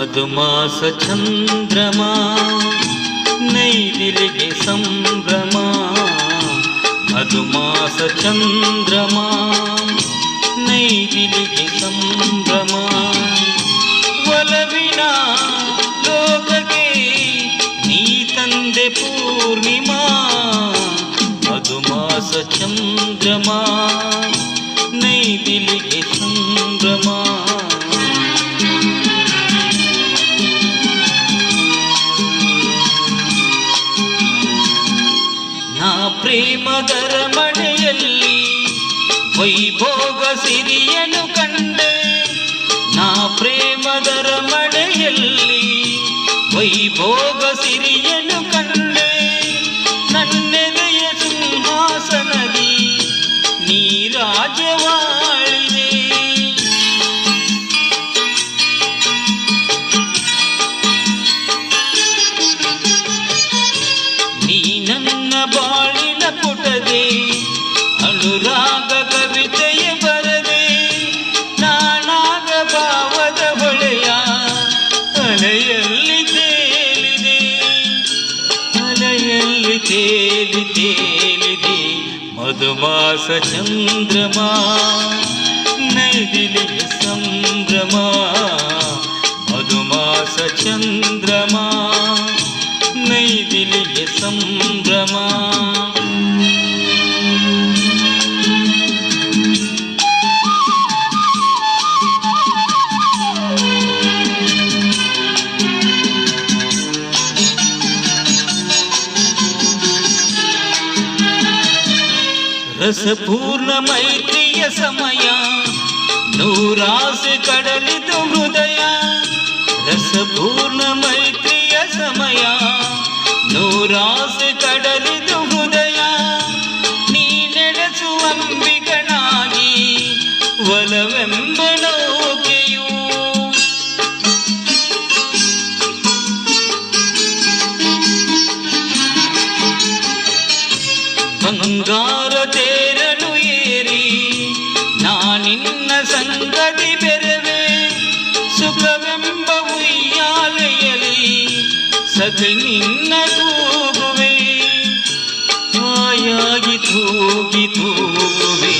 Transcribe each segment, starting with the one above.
ಮಧುಮಾಸ ಚಂದ್ರಮ ನೈದಿಲಿಗೆ ಸಂಭ್ರಮ ಮಧುಮಾಸ ಚಂದ್ರಮ ನೈದಿಲಿಗೆ ಸಂಭ್ರಮ ಒಲವಿನ ಲೋಕಕ್ಕೆ ನೀ ತಂದೆ ಪೂರ್ಣಿಮಾ ಮಧುಮಾಸ ಚಂದ್ರಮ ಪ್ರೇಮದರ ಮನೆಯಲ್ಲಿ ವೈಭೋಗ ಸಿರಿಯನು ಕಂಡೆ. ನಾ ಪ್ರೇಮದರ ಮನೆಯಲ್ಲಿ ವೈಭೋಗ ಸಿರಿಯನು ಅನುರಾಗ ಕವಿತೆಯ ಬರದೆ ನಾನಾಗ ಭಾವದ ಹೊಳೆಯ ಅಲೆಯಲ್ಲಿ ತೇಲಿದೆ ಅಲೆಯಲ್ಲಿ ತೇಲಿ ತೇಲಿದೆ ಮಧುಮಾಸ ಚಂದ್ರಮ ನೈದಿಲಿಗೆ ಸಂಭ್ರಮ ಮಧುಮಾಸ ಚಂದ್ರಮ ನೈದಿಲಿಗೆ ಸಂಭ್ರಮ ರಸಪೂರ್ಣ ಮೈತ್ರಿಯ ಸಮಯ ನೂರಾಸೆ ಕಡಲಿದು ಹೃದಯ ರಸಪೂರ್ಣ ಮೈತ್ರಿಯ ಸಮಯ ನೂರಾಸೆ ಕಡಲಿದು ಹೃದಯ ನೀ ನಡೆಸುವಂಬಿಗನಾಗಿ ಒಲವೆಂಬ ಬಂಗಾರ ತೇರಲು ಏರಿ ನಾನಿನ್ನ ಸಂಗತಿ ಬೆರವೆ. ಸುಖವೆಂಬ ಉಯ್ಯಾಲೆಯಲಿ ಸತಿ ನಿನ್ನ ತೂಗುವೆ. ಆಯಾಗಿ ತೂಗಿ ತೂಗುವೆ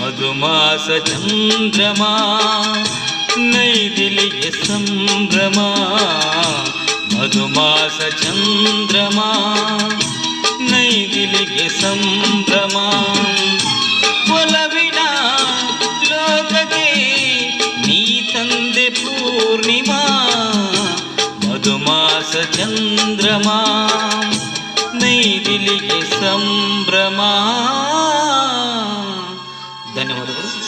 ಮಧುಮಾಸ ಚಂದ್ರಮ, ನೈದಿಲಿಗೆ ಸಂಭ್ರಮ. ಮಧುಮಾಸ ಚಂದ್ರಮ. ನೇಗಿಲಿಗೆ ಸಂಭ್ರಮ. ಒಲವಿನ ಲೋಕಕ್ಕೆ ನೀ ತಂದೆ ಪೂರ್ಣಿಮಾ. ಮಧುಮಾಸ ಚಂದ್ರಮ ನೈದಿಲಿಗೆ ಸಂಭ್ರಮ. ಧನ್ಯವಾದಗಳು.